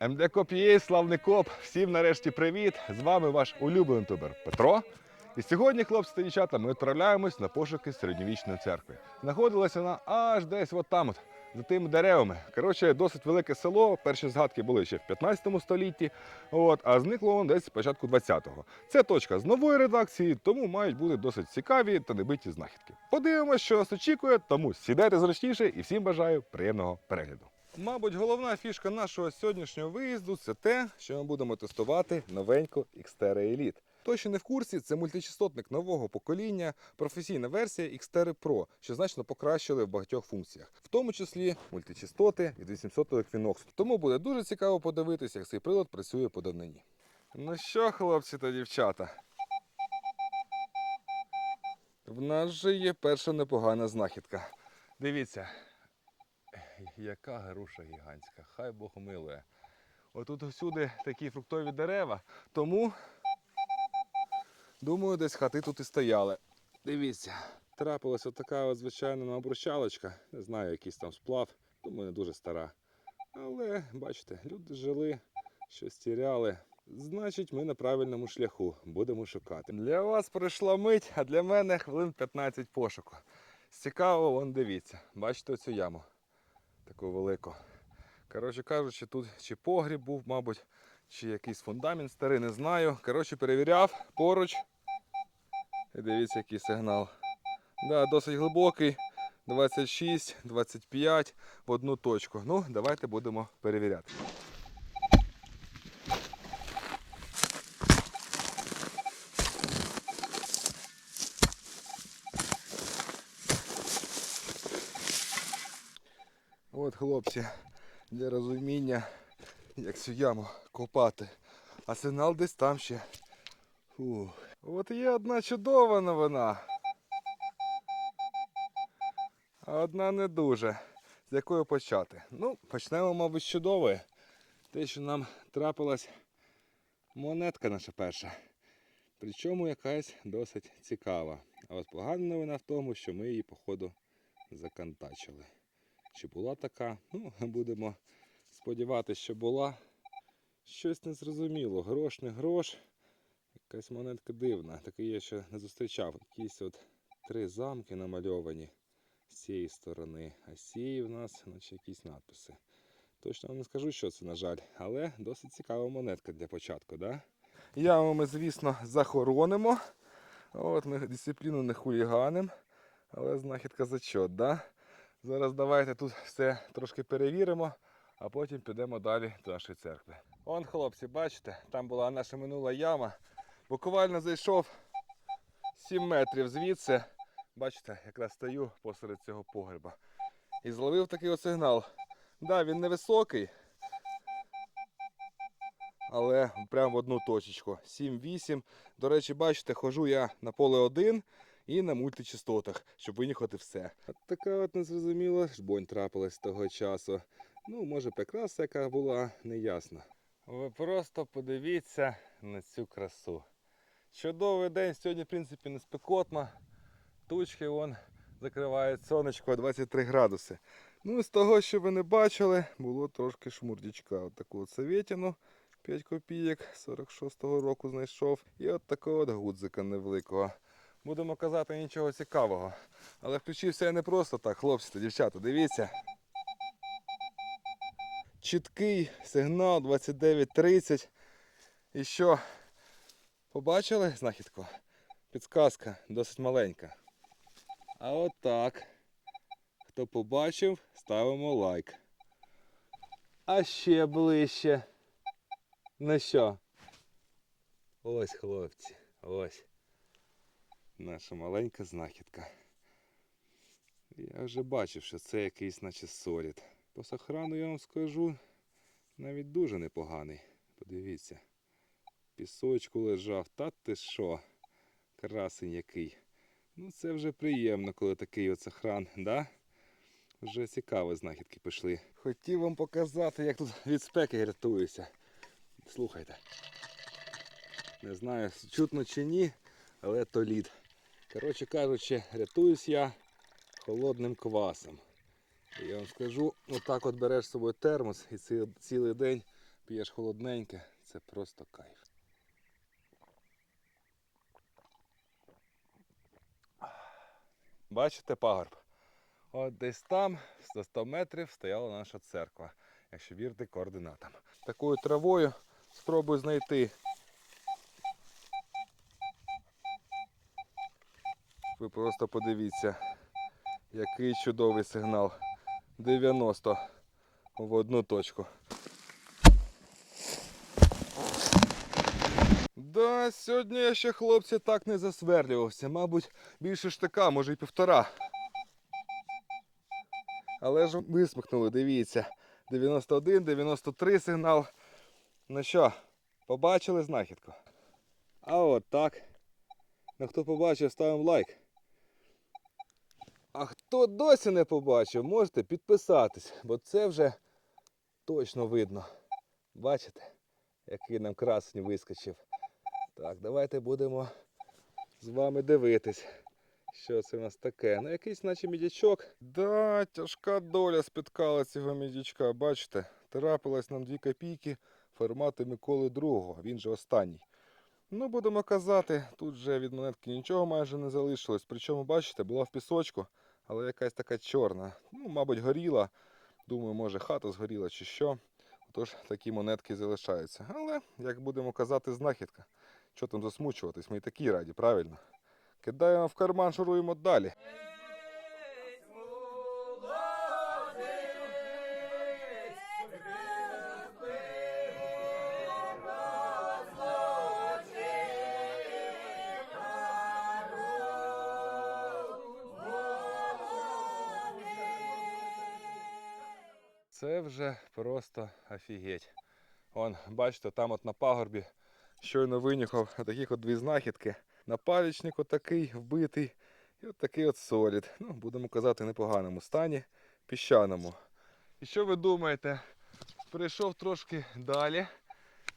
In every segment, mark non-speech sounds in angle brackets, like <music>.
МД Коп'єй, славний коп. Всім нарешті привіт! З вами ваш улюблений тубер Петро. І сьогодні, хлопці та дівчата, ми відправляємось на пошуки середньовічної церкви. Знаходилася вона аж десь от там, от, за тими деревами. Коротше, досить велике село. Перші згадки були ще в 15 столітті, от, а зникло воно десь з початку 20-го. Це точка з нової редакції, тому мають бути досить цікаві та небиті знахідки. Подивимось, що нас очікує, тому сідайте зручніше і всім бажаю приємного перегляду. Мабуть, головна фішка нашого сьогоднішнього виїзду це те, що ми будемо тестувати новеньку Xterra Elite. Хто ще не в курсі, це мультичастотник нового покоління, професійна версія Xterra Pro, що значно покращили в багатьох функціях, в тому числі мультичастоти від 800 Equinox. Тому буде дуже цікаво подивитися, як цей прилад працює по давнині. Ну що, хлопці та дівчата? В нас же є перша непогана знахідка. Дивіться, яка груша гігантська, хай Бог милує. Отут всюди такі фруктові дерева, тому думаю, десь хати тут і стояли. Дивіться, трапилася така от звичайна обручалочка, не знаю, якийсь там сплав, думаю, не дуже стара. Але бачите, люди жили, щось тіряли. Значить, ми на правильному шляху будемо шукати. Для вас пройшла мить, а для мене хвилин 15 пошуку. Цікаво, вон дивіться. Бачите цю яму? Таку велику. Коротше кажучи, тут чи погріб був, мабуть, чи якийсь фундамент старий, не знаю. Коротше, перевіряв поруч. І дивіться, який сигнал. Да, досить глибокий. 26-25 в одну точку. Ну, давайте будемо перевіряти. От, хлопці, для розуміння, як цю яму копати. А сигнал десь там ще. Фух. От є одна чудова новина. А одна не дуже. З якої почати? Ну, почнемо, мабуть, з чудової. Те, що нам трапилась монетка наша перша. Причому якась досить цікава. А от погана новина в тому, що ми її, походу, закантачили. Чи була така? Ну, <laughs> будемо сподіватися, що була. Щось незрозуміло. Грош, не грош. Якась монетка дивна. Такий я ще не зустрічав. Якісь от три замки намальовані з цієї сторони, а з в нас наче якісь надписи. Точно вам не скажу, що це, на жаль, але досить цікава монетка для початку, да? Яму ми, звісно, захоронимо. От ми дисципліну не хуліганимо, але знахідка зачот, да? Зараз давайте тут все трошки перевіримо, а потім підемо далі до нашої церкви. Он, хлопці, бачите, там була наша минула яма. Буквально зайшов 7 метрів звідси. Бачите, якраз стою посеред цього погреба. І зловив такий от сигнал. Да, він невисокий, але прямо в одну точечку. 7-8. До речі, бачите, хожу я на поле 1 і на мультичастотах, щоб винюхати все. От така от незрозуміла жбонь трапилась того часу. Ну, може, прикраса яка була, неясно. Ви просто подивіться на цю красу. Чудовий день, сьогодні, в принципі, не спекотно. Тучки вон закривають сонечко 23 градуси. Ну, з того, що ви не бачили, було трошки шмурдячка. От таку от совєтіну 5 копійок 46-го року знайшов. І от такого от гудзика невеликого. Будемо казати нічого цікавого. Але включився я не просто так, хлопці та дівчата, дивіться. Чіткий сигнал 29.30. І що? Побачили знахідку? Підсказка досить маленька. А от так. Хто побачив, ставимо лайк. А ще ближче. Ну що? Ось, хлопці, ось. Наша маленька знахідка. Я вже бачив, що це якийсь наче солід. По сохрану я вам скажу, навіть дуже непоганий. Подивіться. Пісочку лежав, та ти що? Красень який. Ну це вже приємно, коли такий от сохран, да? Вже цікаві знахідки пішли. Хотів вам показати, як тут від спеки рятуюся. Слухайте. Не знаю, чутно чи ні, але то лід. Коротше кажучи, рятуюсь я холодним квасом. Я вам скажу, отак от береш з собою термос і ці- цілий день п'єш холодненьке, це просто кайф. Бачите пагорб? От десь там, за 100 метрів, стояла наша церква, якщо вірити координатам. Такою травою спробую знайти. Ви просто подивіться, який чудовий сигнал. 90 в одну точку. Да, сьогодні я ще хлопці так не засверлювався. Мабуть, більше штика, може і півтора. Але ж висмикнули, дивіться. 91, 93 сигнал. Ну що, побачили знахідку? А от так. Ну хто побачив, ставимо лайк. А хто досі не побачив, можете підписатись, бо це вже точно видно. Бачите, який нам красень вискочив. Так, давайте будемо з вами дивитись. Що це у нас таке? Ну, якийсь наче мідячок. Да, тяжка доля спіткала цього мідячка. Бачите, трапилось нам 2 копійки формату Миколи II, він же останній. Ну, будемо казати, тут вже від монетки нічого майже не залишилось. Причому, бачите, була в пісочку, але якась така чорна. Ну, мабуть, горіла. Думаю, може хата згоріла чи що. Тож такі монетки залишаються. Але, як будемо казати, знахідка. Що там засмучуватись? Ми і такі раді, правильно? Кидаємо в карман, шуруємо далі. Це вже просто офігеть. Вон, бачите, там от на пагорбі щойно винюхав таких от дві знахідки. Напалічник отакий вбитий. І от такий от солід. Ну, будемо казати, в непоганому стані, піщаному. І що ви думаєте? Прийшов трошки далі.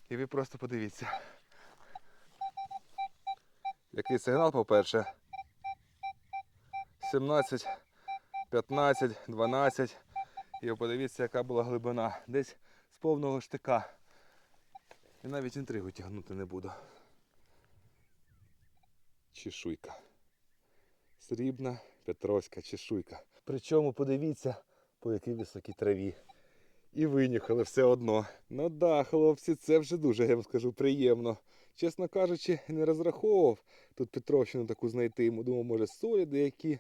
І ви просто подивіться. Який сигнал, по-перше? 17, 15, 12. І подивіться, яка була глибина. Десь з повного штика. І навіть інтригу тягнути не буду. Чешуйка. Срібна Петровська чешуйка. Причому подивіться, по якій високій траві. І винюхали все одно. Ну да, хлопці, це вже дуже, я вам скажу, приємно. Чесно кажучи, не розраховував тут Петровщину таку знайти. Думав, може, солі деякі.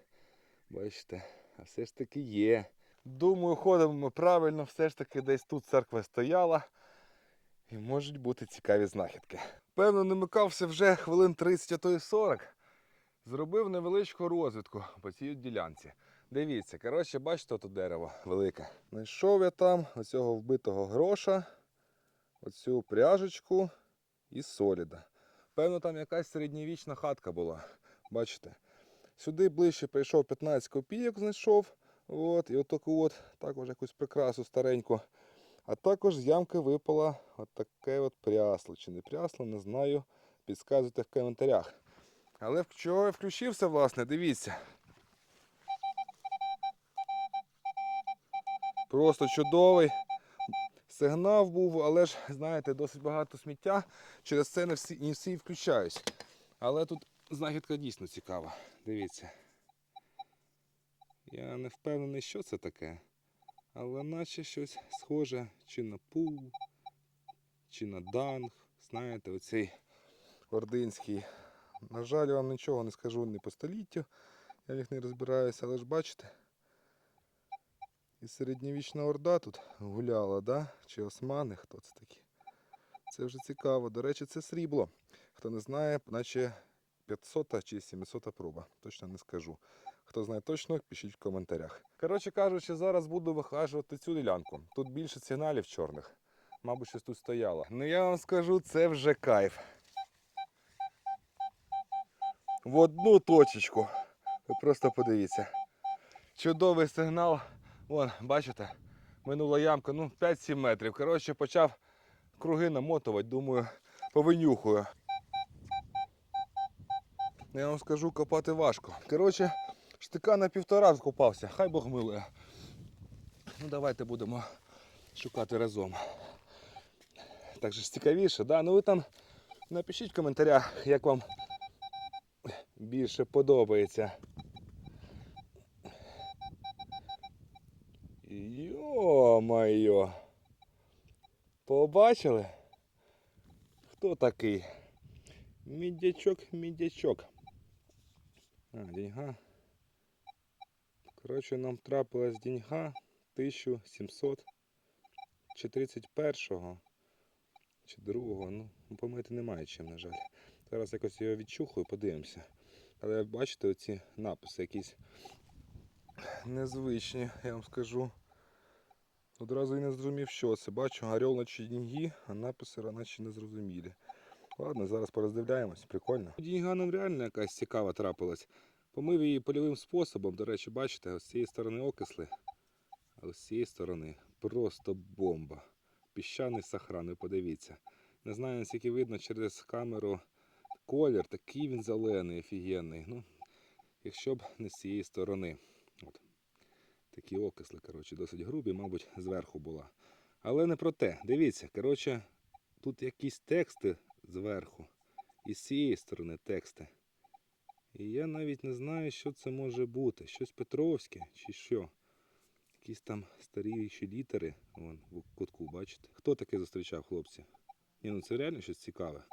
Бачите, а все ж таки є. Думаю, ходимо ми правильно, все ж таки десь тут церква стояла. І можуть бути цікаві знахідки. Певно, не микався вже хвилин 30, а то й 40. Зробив невеличку розвідку по цій ділянці. Дивіться, коротше, бачите, тут дерево велике. Знайшов я там оцього вбитого гроша, оцю пряжечку і соліда. Певно, там якась середньовічна хатка була. Бачите? Сюди ближче прийшов 15 копійок, знайшов. От, і отаку от також якусь прикрасу стареньку. А також з ямки випало от таке от прясло. Чи не прясло, не знаю. Підказуйте в коментарях. Але чого я включився, власне, дивіться. Просто чудовий. Сигнал був, але ж, знаєте, досить багато сміття. Через це не всі, не всі включаюсь. Але тут знахідка дійсно цікава. Дивіться. Я не впевнений, що це таке. Але наче щось схоже чи на пул, чи на данг. Знаєте, оцей ординський. На жаль, вам нічого не скажу ні по століттю. Я в них не розбираюся, але ж бачите. І середньовічна орда тут гуляла, да? чи османи, хто це такі. Це вже цікаво. До речі, це срібло. Хто не знає, наче 500 чи 700 проба. Точно не скажу. Хто знає точно, пишіть в коментарях. Коротше кажучи, зараз буду вихажувати цю ділянку. Тут більше сигналів чорних. Мабуть, щось тут стояло. Ну я вам скажу, це вже кайф. В одну точечку. Ви просто подивіться. Чудовий сигнал. Вон, бачите, минула ямка, ну 5-7 метрів. Коротше, почав круги намотувати, думаю, повинюхую. Я вам скажу, копати важко. Коротше, штика на півтора скопався, хай Бог милує. Ну давайте будемо шукати разом. так же ж цікавіше. Да? Ну ви там напишіть в коментарях, як вам більше подобається. Йо-моє! Побачили? Хто такий? Мідячок, мідячок. А, деньга. Коротше, нам трапилась деньга 1700 чи 31-го, чи 2-го. Ну, помити немає чим, на жаль. Зараз якось його відчухаю, подивимося. Але бачите, оці написи якісь незвичні, я вам скажу. Одразу і не зрозумів, що це. Бачу, орел наче деньги, а написи наче не зрозумілі. Ладно, зараз пороздивляємось, прикольно. Діньга нам реально якась цікава трапилась. Помив її польовим способом. До речі, бачите, з цієї сторони окисли, а з цієї сторони просто бомба. Піщаний сахран, ви подивіться. Не знаю, наскільки видно через камеру колір, такий він зелений, офігенний. Ну, якщо б не з цієї сторони. От. Такі окисли, коротше, досить грубі, мабуть, зверху була. Але не про те. Дивіться, коротше, тут якісь тексти зверху. І з цієї сторони тексти. І я навіть не знаю, що це може бути. Щось Петровське чи що. Якісь там старі ще літери. Вон в кутку, бачите? Хто таке зустрічав, хлопці? Ні, ну це реально щось цікаве.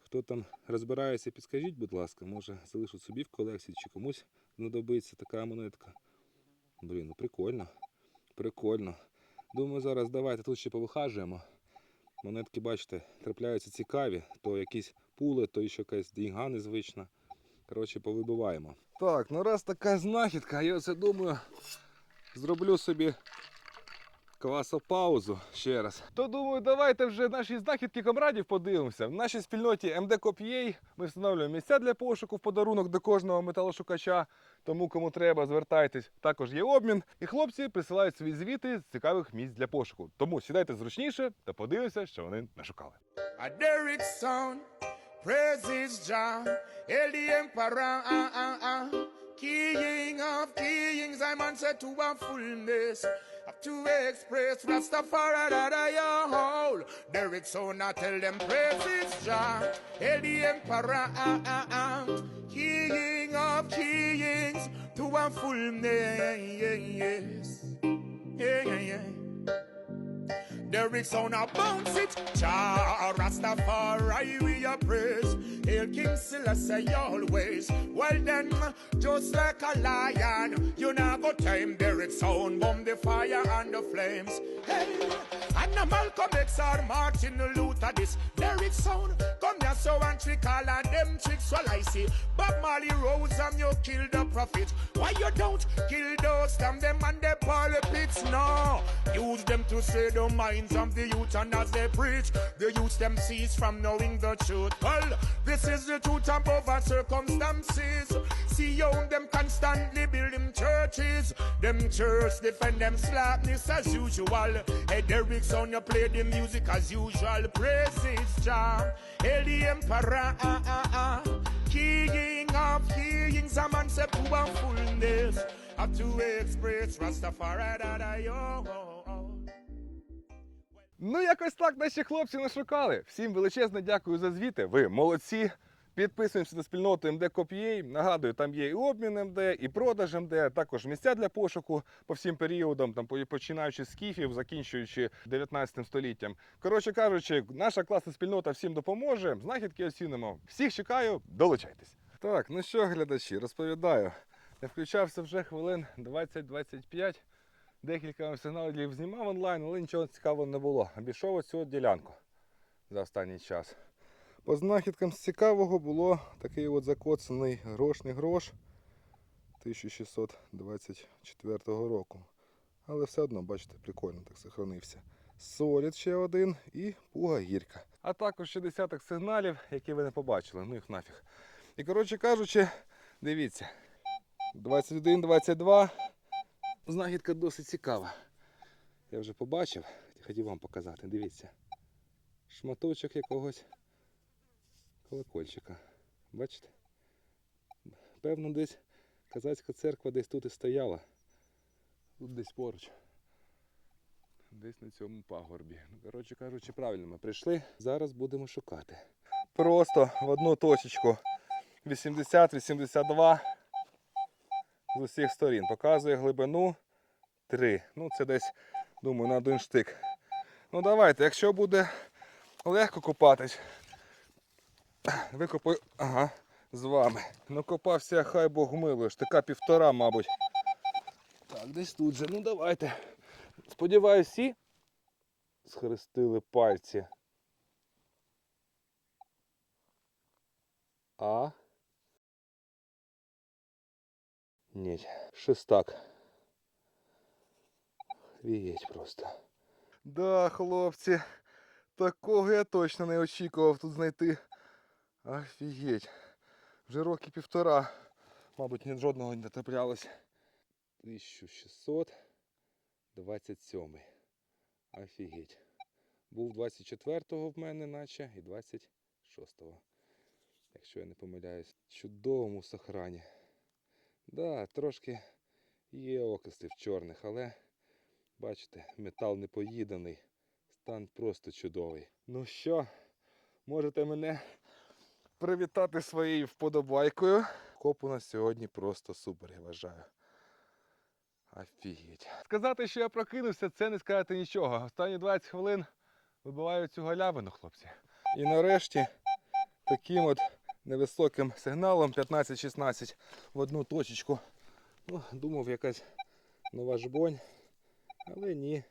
Хто там розбирається, підскажіть, будь ласка, може залишу собі в колекції чи комусь знадобиться така монетка. Блін, ну прикольно. Прикольно. Думаю, зараз давайте тут ще повихажуємо. Монетки, бачите, трапляються цікаві. То якісь пули, то ще якась деньга незвична. Коротше, повибиваємо. Так, ну раз така знахідка, я оце думаю, зроблю собі квасопаузу ще раз. То думаю, давайте вже наші знахідки комрадів подивимося. В нашій спільноті MD Copy ми встановлюємо місця для пошуку в подарунок до кожного металошукача. Тому кому треба, звертайтесь. Також є обмін. І хлопці присилають свої звіти з цікавих місць для пошуку. Тому сідайте зручніше та подивимося, що вони нашукали. Praises Jah, hail the emperor, ah, ah, ah. King of kings, I'm answer to a fullness. Have to express Rastafari that I hold. Derrick son, I tell them praises Jah, hail emperor, ah, ah. King of kings, to a fullness. Yeah, yeah, yeah. Derrick sound a bounce it. Jah Rastafari we a praise. Hail King Selassie always. Well then, just like a lion, you now go time Derrick sound bomb the fire and the flames. Hey, and a Malcolm X or Martin Luther this. Derrick sound come here so trick all of them tricks while I see. Bob Marley rose and you kill the prophet. Why you don't kill those them them and the pulpits? No, use them to say the minds of the youth and as they preach, the youth them cease from knowing the truth. Well, this is the truth above our circumstances. See how them constantly building churches. Them church defend them slackness as usual. Hey, Derrick son, you play the music as usual. Praise Praises Jah, hail the emperor, ah, ah, ah. King of kings, a man said to a fullness. Have to express Rastafari that I own. Ну, якось так наші хлопці нашукали. Всім величезне дякую за звіти. Ви молодці. Підписуємося на спільноту MD Copy. Нагадую, там є і обмін МД, і продаж МД, також місця для пошуку по всім періодам, там починаючи з скіфів, закінчуючи 19 століттям. Коротше кажучи, наша класна спільнота всім допоможе. Знахідки оцінимо. Всіх чекаю, долучайтесь. Так, ну що, глядачі, розповідаю. Я включався вже хвилин 20-25. Декілька вам сигналів знімав онлайн, але нічого цікавого не було. Обійшов оцю ділянку за останній час. По знахідкам з цікавого було такий от закоцаний грошний грош 1624 року. Але все одно, бачите, прикольно так сохранився. Солід ще один і пуга гірка. А також ще десяток сигналів, які ви не побачили. Ну їх нафіг. І коротше кажучи, дивіться. 21, 22. Знахідка досить цікава. Я вже побачив, хотів вам показати. Дивіться. Шматочок якогось колокольчика. Бачите? Певно, десь казацька церква десь тут і стояла. Тут десь поруч. Десь на цьому пагорбі. Ну, коротше кажучи, правильно ми прийшли. Зараз будемо шукати. Просто в одну точечку 80-82 з усіх сторін. Показує глибину 3. Ну, це десь, думаю, на один штик. Ну давайте, якщо буде легко купатись, викопаю ага, з вами. Ну копався, хай Бог милує, штика півтора, мабуть. Так, десь тут же. Ну давайте. Сподіваюсь, всі схрестили пальці. А. Ні, шестак. Вієть просто. Да, хлопці, такого я точно не очікував тут знайти. Офігеть. Вже роки півтора. Мабуть, ні жодного не траплялось. 1627. Офігеть. Був 24-го в мене, наче, і 26-го. Якщо я не помиляюсь. Чудовому сохрані. Да, трошки є окислів чорних, але бачите, метал не поїданий. Стан просто чудовий. Ну що, можете мене привітати своєю вподобайкою. Коп у нас сьогодні просто супер, я вважаю. Офігеть. Сказати, що я прокинувся, це не сказати нічого. Останні 20 хвилин вибиваю цю галявину, хлопці. І нарешті таким от невисоким сигналом 15-16 в одну точечку. Ну, думав, якась нова жбонь. Але ні.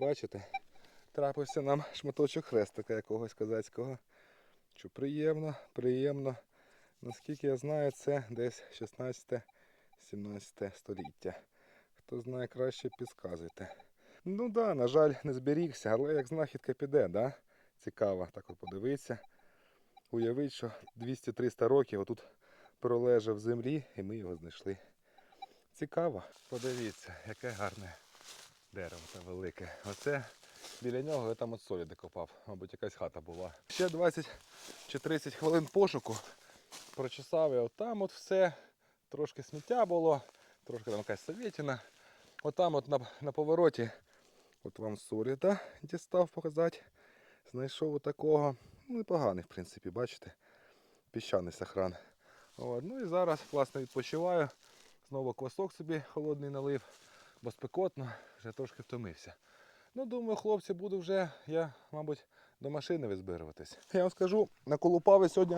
Бачите, трапився нам шматочок хрестика якогось козацького. Що приємно, приємно. Наскільки я знаю, це десь 16-17 століття. Хто знає краще, підказуйте. Ну да, на жаль, не зберігся, але як знахідка піде, да? Цікаво, так от подивитися. Уявіть, що 200-300 років отут пролежав в землі і ми його знайшли. Цікаво. Подивіться, яке гарне дерево та велике. Оце біля нього я там от солі докопав. Мабуть, якась хата була. Ще 20 чи 30 хвилин пошуку. Прочесав я отам от все. Трошки сміття було, трошки там якась совєтіна. Отам от на, на повороті, от вам солі да, дістав показати. Знайшов отакого. Ну, непоганий, в принципі, бачите. Піщаний сохран. От, ну і зараз, власне, відпочиваю. Знову квасок собі холодний налив, бо спекотно, вже трошки втомився. Ну, думаю, хлопці, буду вже я, мабуть, до машини визбируватись. Я вам скажу, наколупав я сьогодні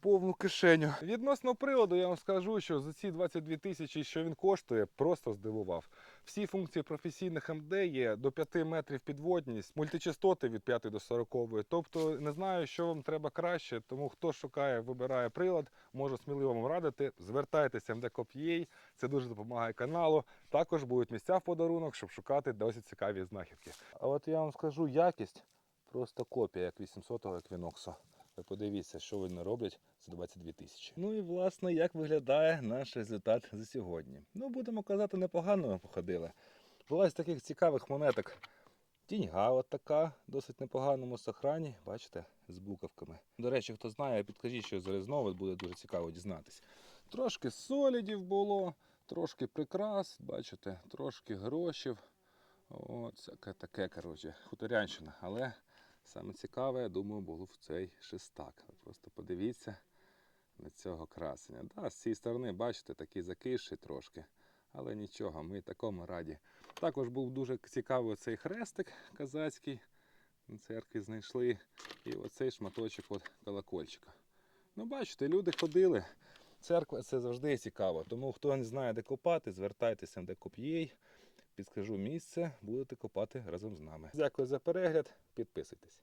повну кишеню. Відносно приладу, я вам скажу, що за ці 22 тисячі, що він коштує, просто здивував. Всі функції професійних МД є до 5 метрів підводність, мультичастоти від 5 до 40. Тобто не знаю, що вам треба краще, тому хто шукає, вибирає прилад, можу сміливо вам радити. Звертайтеся в МД це дуже допомагає каналу. Також будуть місця в подарунок, щоб шукати досить цікаві знахідки. А от я вам скажу, якість просто копія як 800-го еквіноксу. Ви подивіться, що вони роблять за 22 тисячі. Ну і власне, як виглядає наш результат за сьогодні. Ну, будемо казати, непогано ми походили. Була з таких цікавих монеток. Тіньга от така, досить непоганому сохрані, бачите, з буковками. До речі, хто знає, підкажіть, що за різновид буде дуже цікаво дізнатися. Трошки солідів було, трошки прикрас, бачите, трошки грошів. Всяке таке, коротше, хуторянщина. Але Саме цікаве, я думаю, було в цей шестак. Просто подивіться на цього красення. Да, з цієї сторони, бачите, такий закисший трошки. Але нічого, ми такому раді. Також був дуже цікавий цей хрестик казацький. На церкві знайшли. І оцей шматочок от колокольчика. Ну, бачите, люди ходили. Церква це завжди цікаво. Тому хто не знає, де копати, звертайтеся де коп'єй. Підскажу місце, будете копати разом з нами. Дякую за перегляд, підписуйтесь.